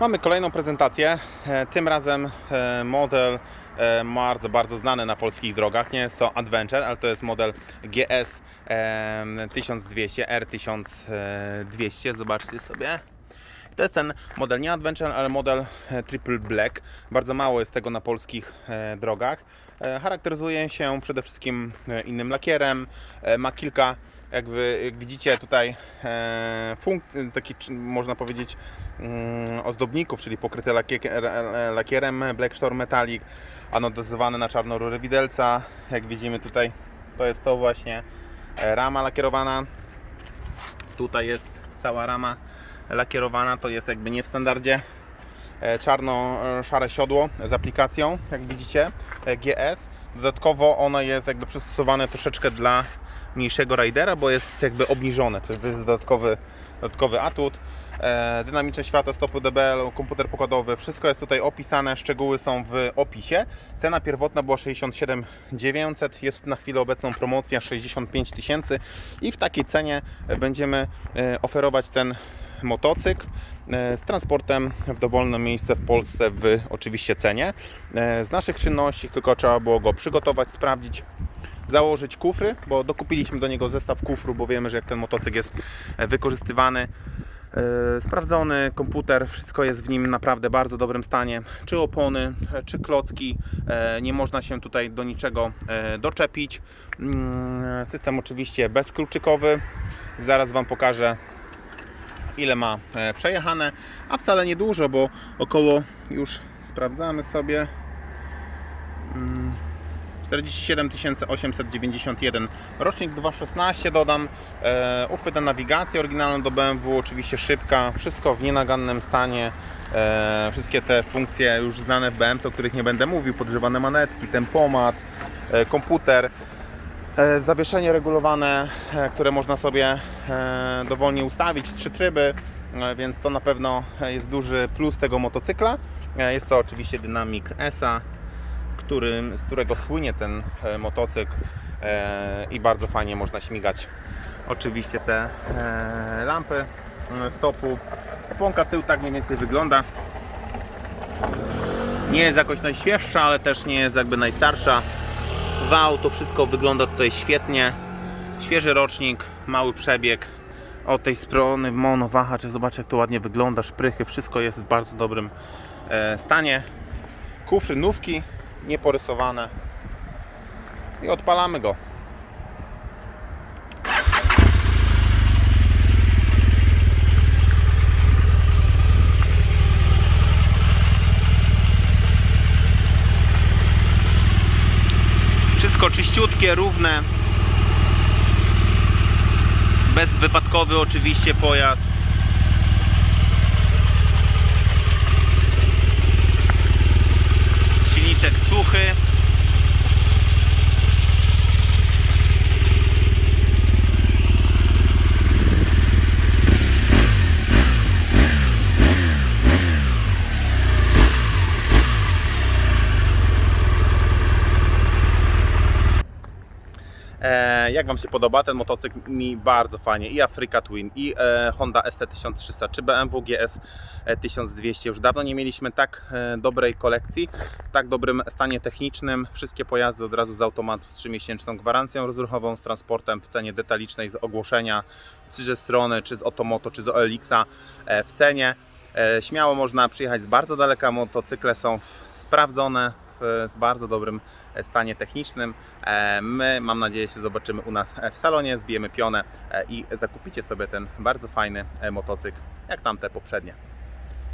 Mamy kolejną prezentację. E, Tym razem e, model e, bardzo, bardzo znany na polskich drogach. Nie jest to Adventure, ale to jest model GS e, 1200, R1200. Zobaczcie sobie. To jest ten model nie Adventure, ale model Triple Black. Bardzo mało jest tego na polskich drogach. Charakteryzuje się przede wszystkim innym lakierem. Ma kilka, jak, wy, jak widzicie tutaj, e, taki można powiedzieć mm, ozdobników, czyli pokryte lakie- e, lakierem Black Storm Metallic, anodyzowane na czarno rury widelca. Jak widzimy tutaj, to jest to właśnie e, rama lakierowana. Tutaj jest cała rama lakierowana, to jest jakby nie w standardzie e, czarno-szare siodło z aplikacją, jak widzicie, e, GS. Dodatkowo ono jest jakby przystosowane troszeczkę dla mniejszego ridera, bo jest jakby obniżone, to jest dodatkowy, dodatkowy atut. E, Dynamiczne światło, stopy DBL, komputer pokładowy, wszystko jest tutaj opisane, szczegóły są w opisie. Cena pierwotna była 67 900, jest na chwilę obecną promocja 65 tysięcy i w takiej cenie będziemy e, oferować ten motocykl e, z transportem w dowolne miejsce w Polsce w oczywiście cenie. E, Z naszych czynności tylko trzeba było go przygotować, sprawdzić, założyć kufry, bo dokupiliśmy do niego zestaw kufru, bo wiemy, że jak ten motocykl jest e, wykorzystywany, e, sprawdzony komputer, wszystko jest w nim naprawdę bardzo dobrym stanie. Czy opony, e, czy klocki, nie można się tutaj do niczego doczepić. Mm, System oczywiście bezkluczykowy. Zaraz Wam pokażę ile ma przejechane, a wcale niedużo, bo około już sprawdzamy sobie 47 891 rocznik 2.16 dodam. E, uchwyt na nawigację oryginalną do BMW oczywiście szybka, wszystko w nienagannym stanie. E, wszystkie te funkcje już znane w BMW, o których nie będę mówił, podgrzewane manetki, tempomat, e, komputer. E, Zawieszenie regulowane, e, które można sobie e, dowolnie ustawić, trzy tryby, e, więc to na pewno jest duży plus tego motocykla. E, Jest to oczywiście Dynamic ESA, z którego słynie ten e, motocykl e, i bardzo fajnie można śmigać. Oczywiście te e, lampy stopu. Oponka tył tak mniej więcej wygląda. Nie jest jakoś najświeższa, ale też nie jest jakby najstarsza. Wał, to wszystko wygląda tutaj świetnie. Świeży rocznik, mały przebieg. Od tej strony mono wahacz, zobaczcie jak to ładnie wygląda, szprychy, wszystko jest w bardzo dobrym stanie. Kufry, nówki, nieporysowane. I odpalamy go. Wszystko czyściutkie, równe. Bezwypadkowy oczywiście pojazd. річок Сухи. Jak Wam się podoba? Ten motocykl mi bardzo fajnie. I Africa Twin, i e, Honda ST1300, czy BMW GS 1200. Już dawno nie mieliśmy tak e, dobrej kolekcji, w tak dobrym stanie technicznym. Wszystkie pojazdy od razu z automatu z 3-miesięczną gwarancją rozruchową, z transportem w cenie detalicznej z ogłoszenia, czy ze strony, czy z Otomoto, czy z OLX-a e, w cenie. E, Śmiało można przyjechać z bardzo daleka. Motocykle są sprawdzone, z bardzo dobrym e, stanie technicznym. E, My, mam nadzieję, się zobaczymy u nas e, w salonie, zbijemy pionę i zakupicie sobie ten bardzo fajny motocykl, jak tamte poprzednie.